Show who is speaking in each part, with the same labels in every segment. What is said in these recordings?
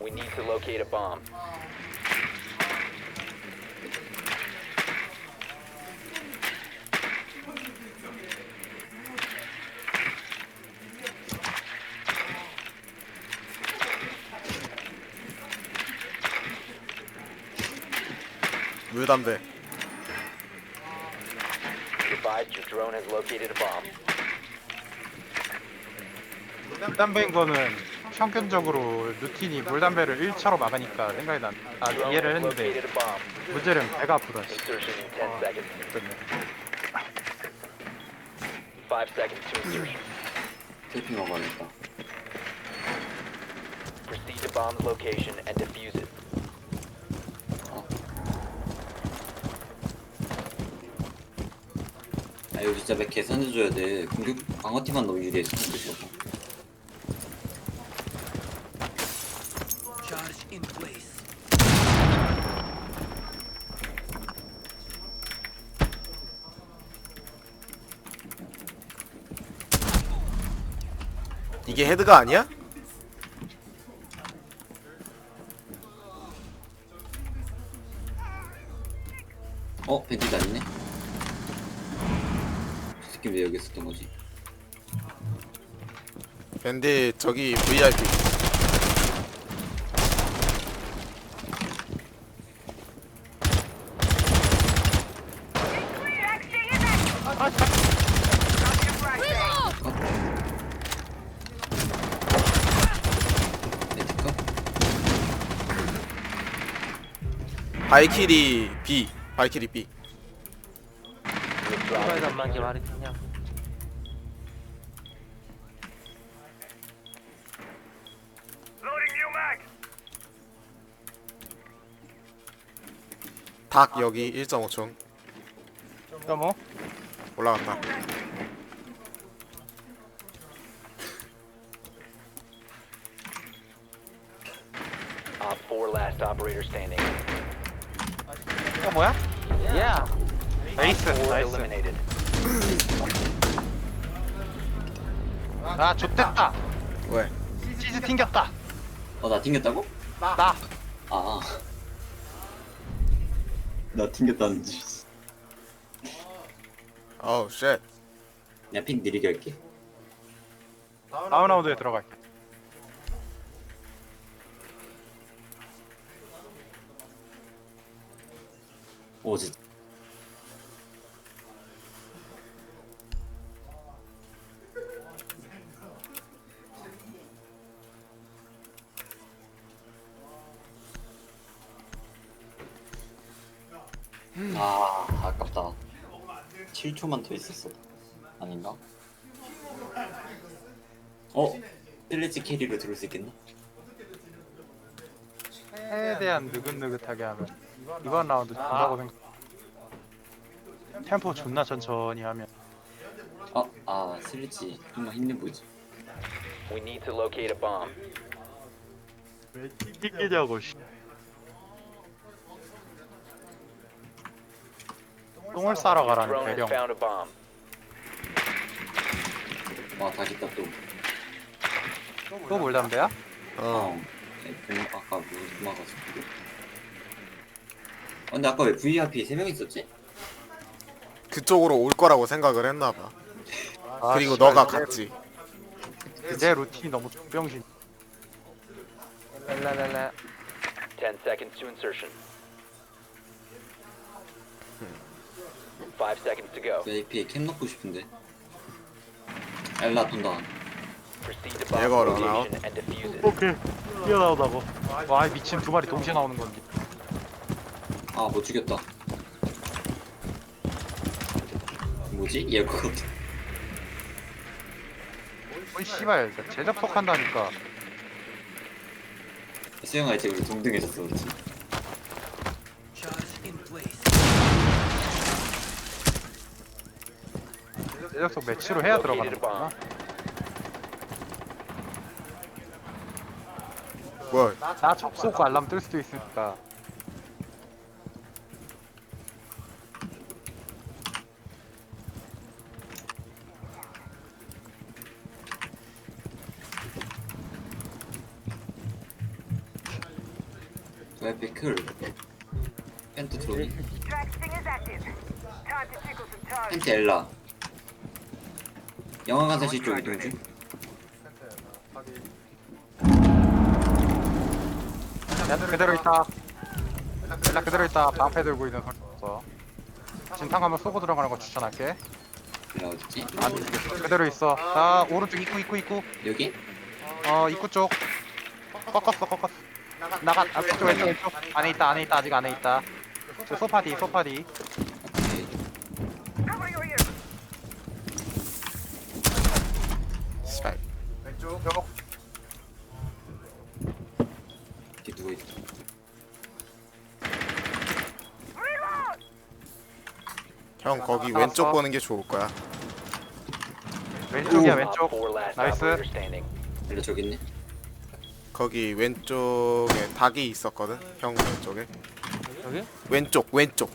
Speaker 1: We need to locate a bomb.
Speaker 2: 물담배
Speaker 1: Advised your drone has located a bomb.
Speaker 3: 물담배인 거는 평균적으로 루틴이 물담배를 1차로 막으니까 생각이 난. 아 이해를 했는데
Speaker 1: bomb.
Speaker 3: 문제는 배가 아프다. 씨.
Speaker 1: Insertion in 10 seconds.
Speaker 3: 그랬네.
Speaker 1: 5 seconds to insertion.
Speaker 4: 테이핑 먹어야겠다.
Speaker 1: Proceed to bomb's location and defuse it.
Speaker 4: 아 이거 진짜 몇 계산해줘야 돼. 공격 방어팀만 너무 유리해 지금 그죠?
Speaker 2: 이게 헤드가 아니야?
Speaker 4: 어 벤티도 아니네. 이 새끼 왜 여기 있었던 거지?
Speaker 2: 밴디 저기 VIP
Speaker 4: 벤티카?
Speaker 2: 발키리 B 발키리 B
Speaker 5: 말이 되냐?
Speaker 2: 닭 여기 1.5층
Speaker 3: 또 뭐?
Speaker 2: 올라갔다
Speaker 1: Op 4 last operator standing.
Speaker 3: 이거 뭐야?
Speaker 1: Op 4
Speaker 3: 나이스.
Speaker 1: eliminated.
Speaker 3: 아 좋댔다.
Speaker 2: 왜?
Speaker 3: 치즈 튕겼다.
Speaker 4: 어 나 튕겼다고?
Speaker 3: 나.
Speaker 4: 아. 나 튕겼다는 지.
Speaker 2: 어우 쉣
Speaker 4: 내가 픽 느리게 할게.
Speaker 3: 다운 라운드에 들어갈게.
Speaker 4: 오 진짜. 아 아깝다 7초만 더 있었어 아닌가? 어? 필리지 캐리로 들을 수 있겠나?
Speaker 3: 최대한 느긋느긋하게 하면 이번 라운드 준다고 생각. 템포 존나 천천히 하면
Speaker 4: 아, 아 슬리치 정말 힘내 보이지
Speaker 1: We need to locate a bomb.
Speaker 3: 왜 튕기냐고 씨. 똥을 싸러 가라는
Speaker 1: Drone has
Speaker 3: 배경.
Speaker 1: found a bomb.
Speaker 4: 와 다 겠다 또
Speaker 3: 또 물담배야?
Speaker 2: 어
Speaker 4: 어, 네, 보면 아까 뭐 도망가서. 어, 근데 아까 왜 VIP 3명 있었지?
Speaker 2: 그쪽으로 올 거라고 생각을 했나 봐
Speaker 3: 아,
Speaker 2: 그리고
Speaker 3: 씨발,
Speaker 2: 너가
Speaker 3: 내-
Speaker 2: 갔지
Speaker 3: 내 루틴이 너무 병신.
Speaker 5: 랄랄랄라.
Speaker 1: 10 seconds to insertion. 5 seconds to go.
Speaker 4: VIP에 캠 넣고 싶은데. 엘라 돈다.
Speaker 1: Proceed to bomb
Speaker 2: 예거로
Speaker 1: location and defuse it.
Speaker 3: 오케이. 뛰어나오다고. 와 미친 두 마리 동시에 나오는 건데.
Speaker 4: 아, 못 죽였다. 뭐지? 얘 그거.
Speaker 3: 어이 씨발 제작폭 한다니까.
Speaker 4: 수영아 이제 우리 동등해졌어, 그렇지?
Speaker 3: 제작폭 매치로 해야 들어가는 거구나. 뭘나 접속 알람 뜰 수도 있으니까.
Speaker 4: 왜 피클 펜트
Speaker 5: toes.
Speaker 4: 펜트 엘라 영화관 사실 쪽 이동 중
Speaker 3: 그대로 있다. 연락 그대로 있다. 방패 들고 있는 선수. 진탕 한번 쏘고 들어가는 거 추천할게.
Speaker 4: 엘라 어딨지?
Speaker 3: 아니 그대로 있어. 자 오른쪽 입구 입구 입구.
Speaker 4: 여기?
Speaker 3: 어 입구 쪽. 꺾었어 꺾었어. 나가 아, 왼쪽 왼쪽 왼쪽. 안에 있다 안에 있다 아직 안에 있다. 저 소파 뒤 소파 뒤.
Speaker 2: 씨발
Speaker 3: 왼쪽.
Speaker 4: 이렇게 누워있다!
Speaker 2: 형 거기
Speaker 3: 나왔어.
Speaker 2: 왼쪽 보는 게 좋을 거야
Speaker 3: 왼쪽이야 왼쪽.
Speaker 1: 4 last
Speaker 3: 나이스.
Speaker 4: 엘라 저기 있네
Speaker 2: 거기 왼쪽에 닭이 있었거든 형 왼쪽에
Speaker 6: 여기?
Speaker 2: 왼쪽 왼쪽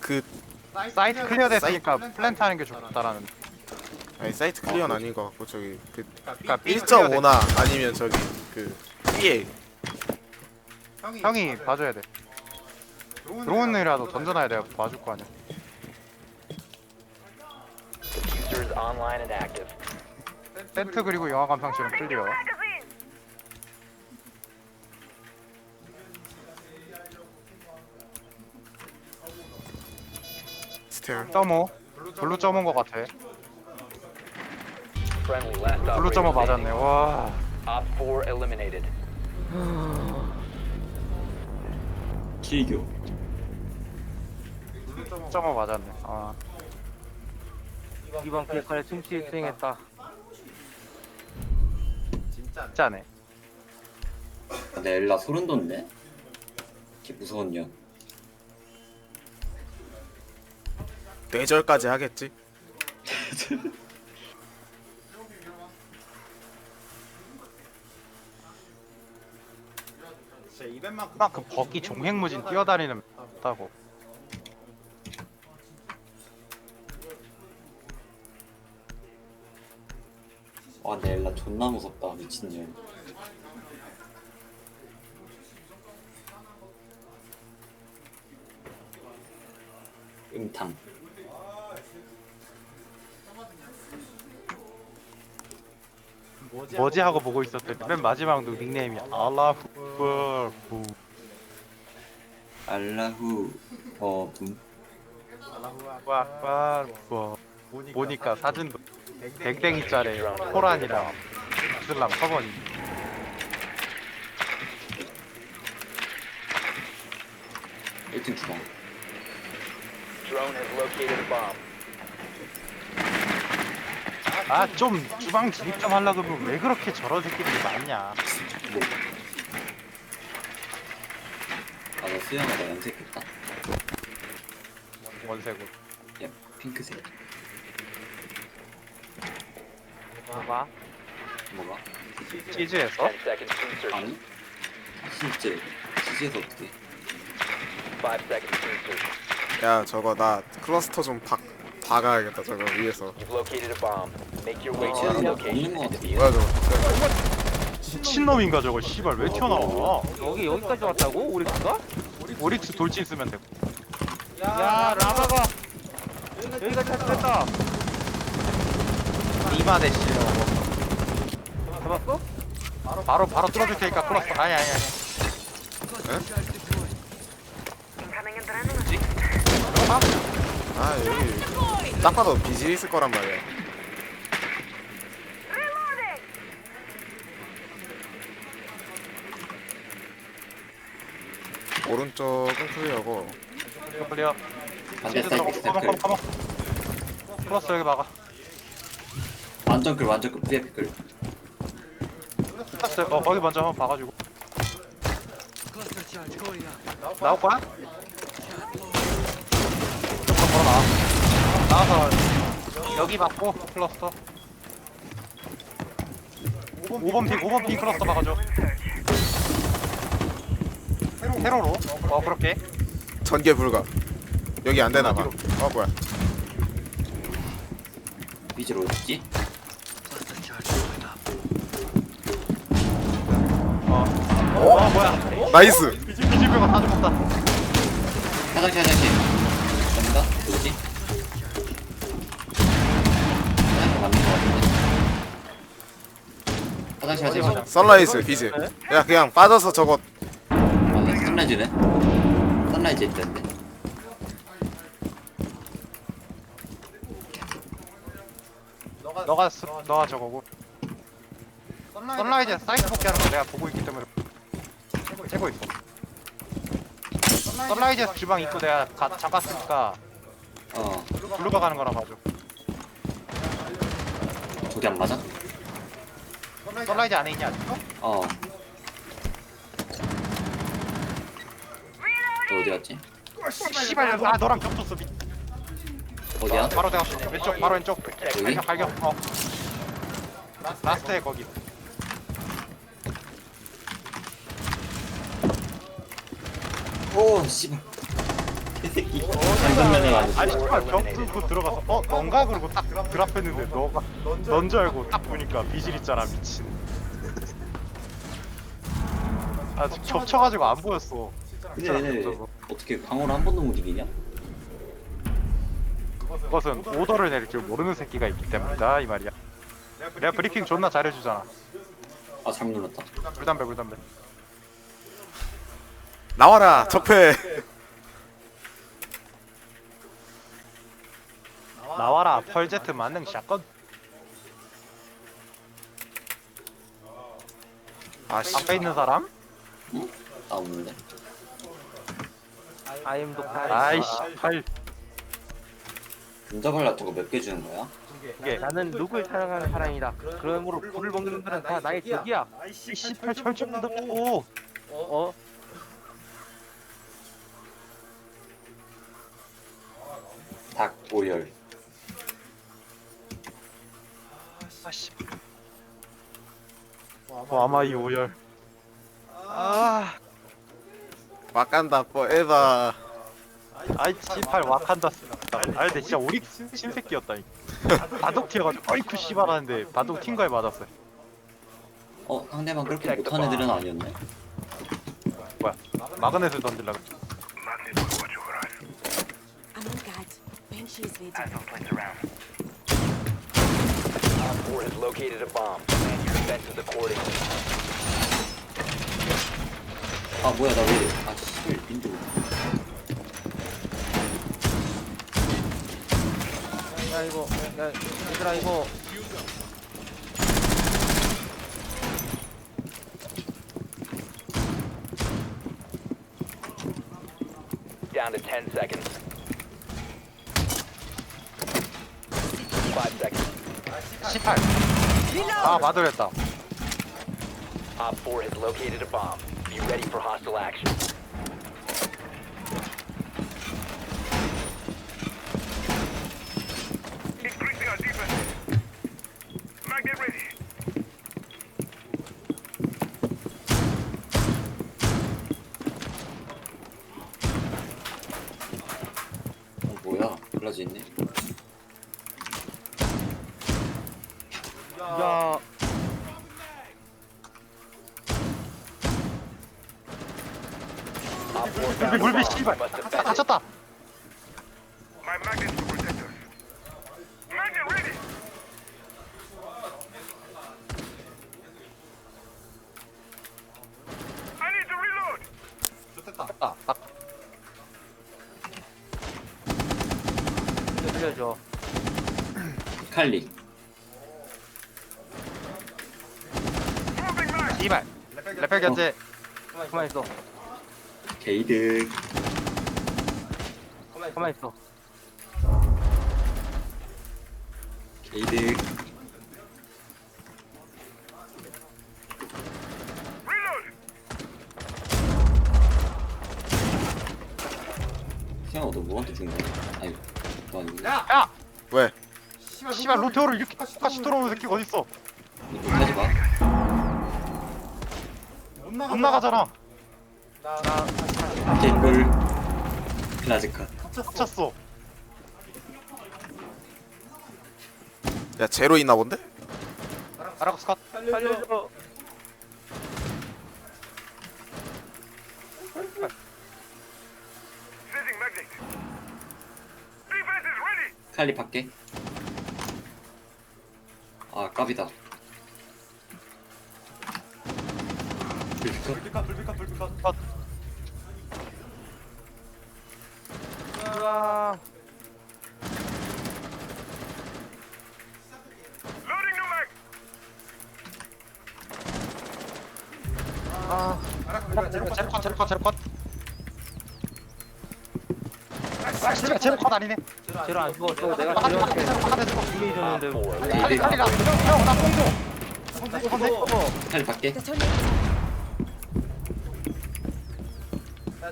Speaker 2: 그
Speaker 3: 사이트 클리어 됐으니까 플랜트 하는 게 좋다라는.
Speaker 2: 아니 사이트 클리어는 아닌 것 같고 저기 그
Speaker 3: 그러니까 B 클리어 됐-
Speaker 2: 1.5나 아니면 저기 그 B에
Speaker 3: 형이 봐줘야 돼. 드론이라도 던져놔야 내가 봐줄 거 아니야.
Speaker 1: Diffuser is online and active.
Speaker 3: 텐트 그리고 영화 감상실은 클리어.
Speaker 2: 스테어
Speaker 3: 점오. 블루 점온 거 같아. 블루 점오 맞았네. 와.
Speaker 1: Op 4 eliminated.
Speaker 4: 길교
Speaker 3: 점오 맞았네. 아.
Speaker 6: 이번 기획관에 충실히 수행했다.
Speaker 3: 진짜네.
Speaker 4: 근데 엘라 소름 돋네 개 무서운 년
Speaker 2: 뇌절까지 하겠지?
Speaker 3: 막그 버기 종횡무진 뛰어다니는 다고.
Speaker 4: 와 엘라 존나 무섭다. 미친년. 음탕
Speaker 3: 뭐지 하고 보고 있었더니 맨 마지막 닉네임이 알라후 후.
Speaker 4: 알라후 어둠
Speaker 3: 빡빡 뭐 보니까 사진도 댕댕이짜리 호란이랑 이슬람 커버니.
Speaker 4: 1등 주방
Speaker 1: Drone has located a bomb.
Speaker 3: 아 좀 주방 진입 좀 하려 그러면 왜 그렇게 저런 새끼들이 많냐?
Speaker 4: 뭐 아나 수영하다 염색했다
Speaker 3: 원색으로.
Speaker 4: 야 핑크색
Speaker 6: 봐봐.
Speaker 4: 뭐가?
Speaker 3: 치즈에서
Speaker 1: 10 seconds to insertion.
Speaker 4: 아니? 진짜 치즈에서 어떻게
Speaker 1: 5 seconds to insertion.
Speaker 2: 야 저거 나 클러스터 좀 박, 박아야겠다 저거 위에서
Speaker 1: You've located a bomb. Make your way to
Speaker 4: 어,
Speaker 1: its
Speaker 4: 그냥
Speaker 1: location
Speaker 4: 없는 거
Speaker 1: and
Speaker 4: 같아.
Speaker 1: defuse it.
Speaker 2: 뭐야 저거
Speaker 3: 미친놈인가 저거 씨발 왜 튀어나와?
Speaker 6: 여기 여기까지 왔다고? 우리 그가?
Speaker 3: 오릭스 돌진 쓰면 되고.
Speaker 6: 야 라바가 여기까지 탈출했다.
Speaker 3: 이마 대시.
Speaker 6: 잡았어?
Speaker 3: 바로 바로 뚫어줄 테니까 플러스. 아니 아니 아니.
Speaker 5: Incoming adrenaline.
Speaker 2: 아 여기 딱 봐도 비질 있을 거란 말이야! 오른쪽은 클리어고
Speaker 3: 클리어.
Speaker 4: 반대 사이드
Speaker 3: 들어가. 커버 커버
Speaker 4: 스태클
Speaker 3: 커버. 플러스 여기 막아.
Speaker 4: 완전 끌 완전 끌 프리에 피클
Speaker 3: 플러스 어 거기 먼저 한번 봐가지고. 나올 거야? 조금 걸어 나와. 나와서 여기 맞고 클러스터. 5번 핑, 5번 핑 클러스터 막아줘. 세로로? 어, 그렇게.
Speaker 2: 전개 불가 여기 안 되나 봐 어 뭐야
Speaker 4: 비질 어딨지?
Speaker 3: 어. 어, 뭐야.
Speaker 2: 나이스
Speaker 3: 비지, 비지 실버가 다 죽었다
Speaker 4: 화장실 화장실 화장실 화장실
Speaker 2: 선라이즈 비즈. 야 그냥 빠져서 저거.
Speaker 4: 아 선라이즈네? 선라이즈 있던데.
Speaker 3: 너가 스, 너가 저거고. 선라이즈 사이트 복귀하는 거 내가 보고 있기 때문에. 째고 있어. 선라이즈에서 주방 입고 내가 가, 잡았으니까
Speaker 4: 어.
Speaker 3: 블루가 가는 거라 봐줘.
Speaker 4: 저기 안 맞아?
Speaker 3: 선라이즈 안에 있냐 아직도?
Speaker 4: 어. 너 어디 갔지?
Speaker 3: 씨발 아 너랑 겹쳤어 미...
Speaker 4: 어디야?
Speaker 3: 바로 내가 왼쪽 바로 왼쪽
Speaker 4: 여기?
Speaker 3: 발견 발견 어 라스트에 거기
Speaker 4: 오 씨발 개 새끼 장전면허가 아니지
Speaker 3: 아니 씨발 벽 뚫고 들어가서 어 넌가? 그러고 딱 드랍했는데 너가 넌 줄 알고 딱 보니까 비질 있잖아 미친. 아 지금 겹쳐가지고 안 보였어.
Speaker 4: 근데 얘네 어떻게 방어를 한 번도 못 이기냐?
Speaker 3: 그것은 오더를 내릴 줄 모르는 새끼가 있기 때문이다 이 말이야. 내가 브리핑 존나 잘해주잖아.
Speaker 4: 아 잘못 눌렀다.
Speaker 3: 물담배 물담배.
Speaker 2: 나와라 접해
Speaker 3: 나와라 펄제트 만능 샷건
Speaker 2: 아씨
Speaker 3: 앞에 있는 사람?
Speaker 4: 나 없는데
Speaker 6: 아임도 칼.
Speaker 3: 아이씨 팔
Speaker 4: 근접할 놔두고 몇개 주는 거야?
Speaker 3: 이게
Speaker 6: 나는 누굴 사랑하는 사람이다. 그러므로 불을 먹는 놈들은 다 나의 적이야.
Speaker 3: 씨팔 철쭉 묻었고
Speaker 6: 어?
Speaker 4: 닭 오열
Speaker 3: 아씨 어, 아마 이 오열. 아.
Speaker 2: 와간다 포에바
Speaker 3: 아이 씨팔 와칸다 쓰다. 아 근데 진짜 우리 신새끼였다 이 바둑 튀어가지고. 어이쿠 씨발 하는데 바둑 튄 거에 맞았어요.
Speaker 4: 어 상대방 그렇게 못한 애들은 아니었네.
Speaker 3: 뭐야 마그넷을 던질라 그랬지.
Speaker 7: I'm on guard. Banshee is ready.
Speaker 1: Op 4 has located a bomb. Plan your defenses accordingly.
Speaker 4: 아 뭐야 나 왜 아씨 민주
Speaker 6: 야 이거 야 얘들아 이거
Speaker 1: Down to 10 seconds.
Speaker 3: 18. 아, 마돌했다.
Speaker 1: Op 4 has located a bomb. Be ready for hostile action.
Speaker 5: Increasing our defense. Magnet ready.
Speaker 4: 어, 뭐야? 글라지 있네.
Speaker 3: 씨발 다. 다쳤다
Speaker 5: My magnets will protect us. Magnet ready. I need to reload.
Speaker 3: 아, 딱
Speaker 6: 이거 들려줘.
Speaker 4: 칼리
Speaker 5: Moving mag.
Speaker 3: 씨발 레펠 견제
Speaker 6: 가만 있어.
Speaker 4: 게이드
Speaker 6: 가만 있어.
Speaker 4: 태양아 너 뭐한테 준 거야? 아니 너 아니고.
Speaker 3: 야!
Speaker 2: 왜?
Speaker 3: 씨발 로테오를 이렇게 똑같이 들어오는 새끼 가 어딨어?
Speaker 4: 못하지 마.
Speaker 3: 못 나가잖아.
Speaker 4: 개꿀. 플라즈카
Speaker 3: 합쳤어
Speaker 2: 야 제로 있나 본데?
Speaker 3: 아라크스 컷
Speaker 6: 살려줘.
Speaker 4: 칼리 밖에. 아 깝이다. 불빛
Speaker 6: 으아.
Speaker 5: Loading new mag.
Speaker 6: 아.
Speaker 3: 제로컷 제로 컷 제로 컷 제로 컷 아 제로컷 제로 컷 아니네
Speaker 6: 제로 안 죽었어. 내가
Speaker 3: 아
Speaker 6: 제로
Speaker 3: 제로컷
Speaker 6: 이미 줬는데.
Speaker 1: Op 4
Speaker 3: 칼리
Speaker 1: eliminated.
Speaker 3: 칼리라 형나 뽕줘 뽕줘
Speaker 4: 칼리 밖에.
Speaker 7: Detonator.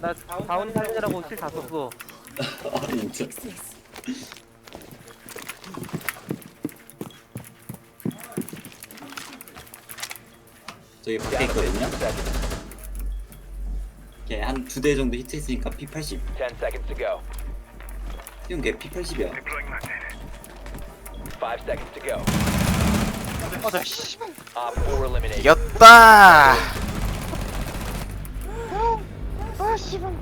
Speaker 6: 나 다운 살리느라고 실다 썼어.
Speaker 4: 아 진짜. 저기 밖에 있거든요. 걔 한 두 대 정도 히트했으니까 P80.
Speaker 1: 10 seconds to go.
Speaker 4: 띄운 게 P80이야.
Speaker 5: Deploying magnet.
Speaker 1: 5 seconds to go.
Speaker 3: 맞아 씨발
Speaker 1: Op 4 eliminated.
Speaker 2: 이겼다
Speaker 3: 아 씨발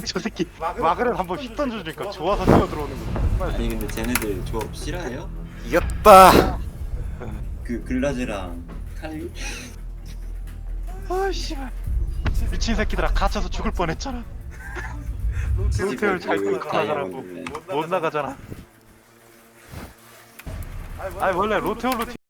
Speaker 3: 저 새끼 마그를 한번 휙 던져주니까 좋아서 뛰어 들어오는 거
Speaker 4: 아니 근데 쟤네들 조합 싫어해요?
Speaker 2: 이겼다.
Speaker 4: 그 글라즈랑 칼리?
Speaker 3: 아 씨발. 미친 새끼들아 갇혀서 죽을 뻔했잖아. 로테올
Speaker 4: 잘그
Speaker 3: 나가라고. 못 나가잖아. 아니 원래 로테올로